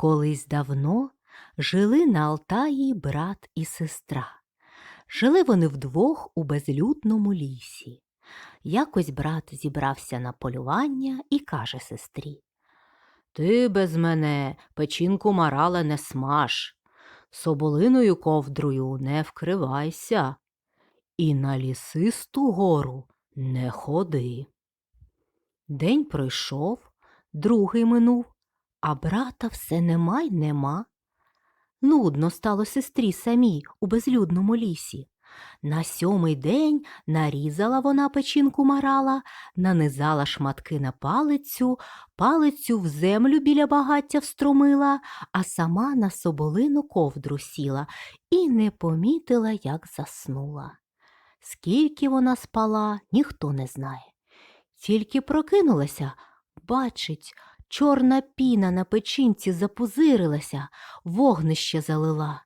Колись давно жили на Алтаї брат і сестра. Жили вони вдвох у безлюдному лісі. Якось брат зібрався на полювання і каже сестрі Ти без мене печінку марала не смаж, соболиною ковдрою не вкривайся, і на лісисту гору не ходи. День пройшов, другий минув, а брата все нема й нема. Нудно стало сестрі самій у безлюдному лісі. На сьомий день нарізала вона печінку марала, нанизала шматки на палицю, палицю в землю біля багаття встромила, а сама на соболину ковдру сіла і не помітила, як заснула. Скільки вона спала, ніхто не знає. Тільки прокинулася, бачить, чорна піна на печінці запузирилася, вогнище залила.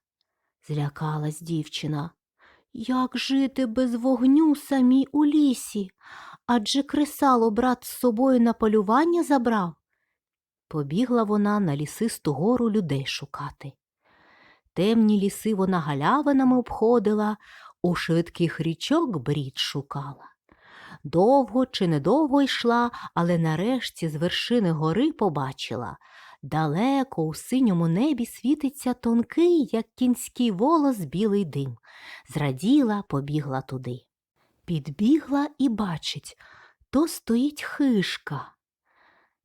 Злякалась дівчина. Як жити без вогню самій у лісі? Адже кресало брат з собою на полювання забрав. Побігла вона на лісисту гору людей шукати. Темні ліси вона галявинами обходила, у швидких річок брід шукала. Довго чи недовго йшла, але нарешті з вершини гори побачила. Далеко у синьому небі світиться тонкий, як кінський волос, білий дим. Зраділа, побігла туди. Підбігла і бачить, то стоїть хишка.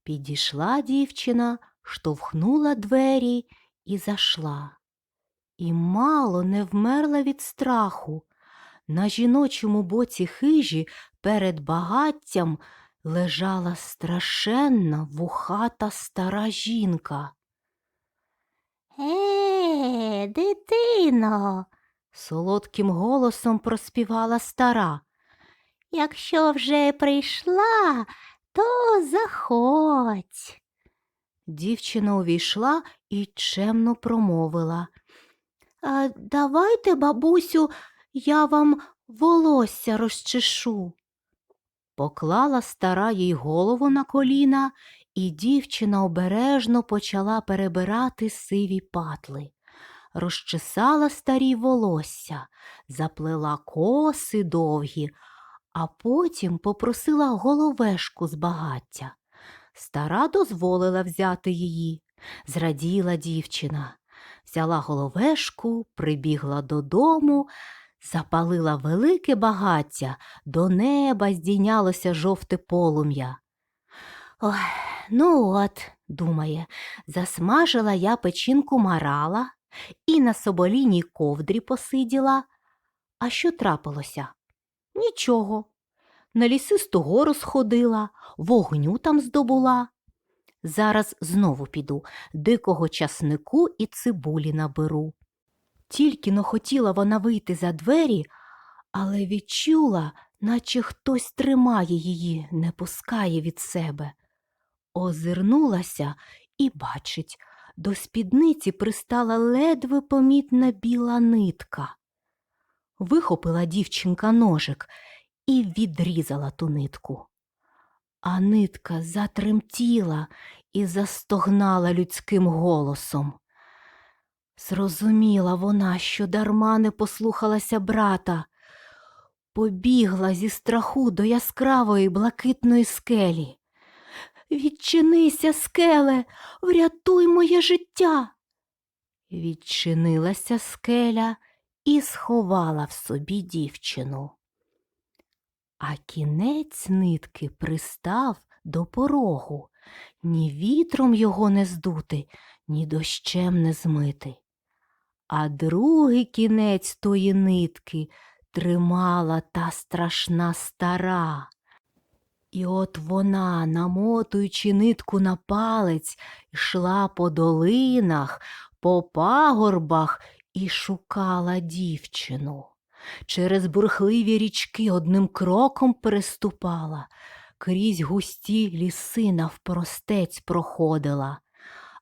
Підійшла дівчина, штовхнула двері і зайшла. І мало не вмерла від страху. На жіночому боці хижі перед багаттям лежала страшенна вухата стара жінка. Е, дитино, солодким голосом проспівала стара. Якщо вже прийшла, то заходь. Дівчина увійшла і чемно промовила. Давайте, бабусю, я вам волосся розчешу. Поклала стара їй голову на коліна, і дівчина обережно почала перебирати сиві патли. Розчесала старі волосся, заплела коси довгі, а потім попросила головешку з багаття. Стара дозволила взяти її. Зраділа дівчина, взяла головешку, прибігла додому, запалила велике багаття, до неба здійнялося жовте полум'я. Ой, ну от, думає, засмажила я печінку марала і на соболіній ковдрі посиділа. А що трапилося? Нічого. На лісисту гору сходила, вогню там здобула. Зараз знову піду, дикого часнику і цибулі наберу. Тільки но хотіла вона вийти за двері, але відчула, наче хтось тримає її, не пускає від себе. Озирнулася і бачить, до спідниці пристала ледве помітна біла нитка. Вихопила дівчинка ножик і відрізала ту нитку. А нитка затремтіла і застогнала людським голосом. Зрозуміла вона, що дарма не послухалася брата, побігла зі страху до яскравої блакитної скелі. Відчинися, скеле, врятуй моє життя. Відчинилася скеля і сховала в собі дівчину. А кінець нитки пристав до порогу, ні вітром його не здути, ні дощем не змити. А другий кінець тої нитки тримала та страшна стара. І от вона, намотуючи нитку на палець, йшла по долинах, по пагорбах і шукала дівчину. Через бурхливі річки одним кроком переступала, крізь густі ліси навпростець проходила,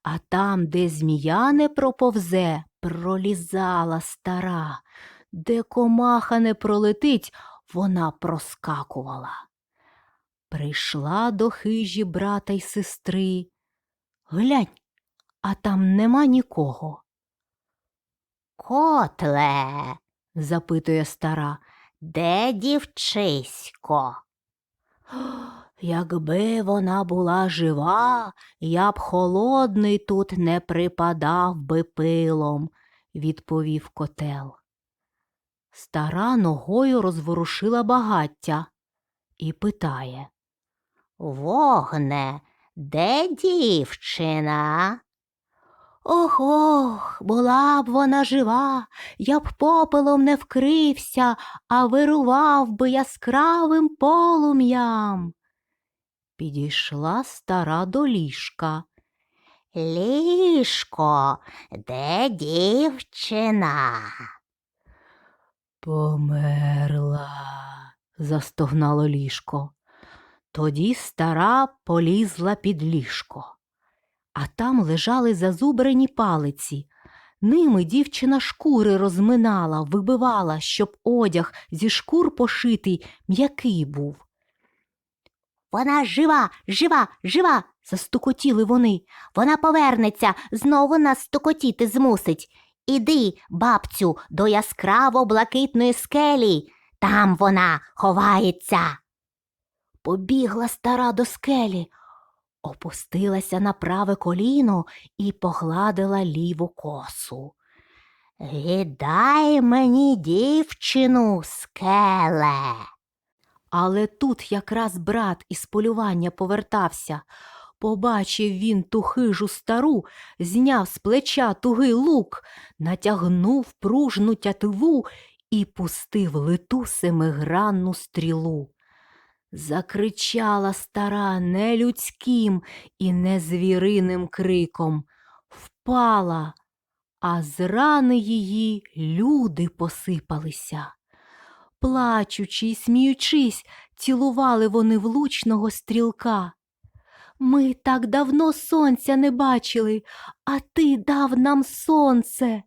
а там, де змія не проповзе, пролізала стара, де комаха не пролетить, вона проскакувала. Прийшла до хижі брата й сестри. Глянь, а там нема нікого. Котле, запитує стара. де дівчисько? Якби вона була жива, я б холодний тут не припадав би пилом, відповів котел. Стара ногою розворушила багаття і питає. Вогне, де дівчина? Ох ох, була б вона жива, я б попелом не вкрився, а вирував би яскравим полум'ям. Підійшла стара до ліжка. Ліжко, де дівчина? Померла, застогнало ліжко. Тоді стара полізла під ліжко, а там лежали зазубрені палиці. Ними дівчина шкури розминала, вибивала, щоб одяг зі шкур пошитий м'який був. Вона жива, жива, жива. Застукотіли вони. Вона повернеться, знову нас стукотіти змусить. Іди, бабцю, до яскраво блакитної скелі. Там вона ховається. Побігла стара до скелі, опустилася на праве коліно і погладила ліву косу. Віддай мені дівчину, скеле. Але тут якраз брат із полювання повертався. Побачив він ту хижу стару, зняв з плеча тугий лук, натягнув пружну тятиву і пустив литу семигранну стрілу. Закричала стара нелюдським і незвіриним криком, впала, а з рани її люди посипалися. Плачучи й сміючись, цілували вони влучного стрілка. Ми так давно сонця не бачили, а ти дав нам сонце.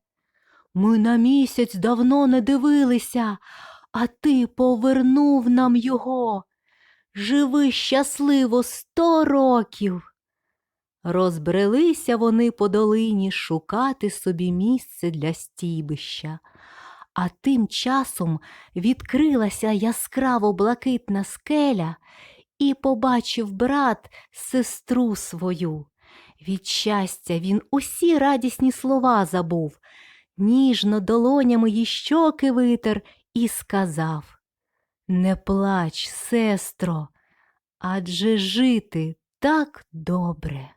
Ми на місяць давно не дивилися, а ти повернув нам його. Живи щасливо сто років. Розбрелися вони по долині шукати собі місце для стійбища. А тим часом відкрилася яскраво блакитна скеля, і побачив брат сестру свою. Від щастя він усі радісні слова забув, ніжно долонями їй щоки витер і сказав Не плач, сестро, адже жити так добре.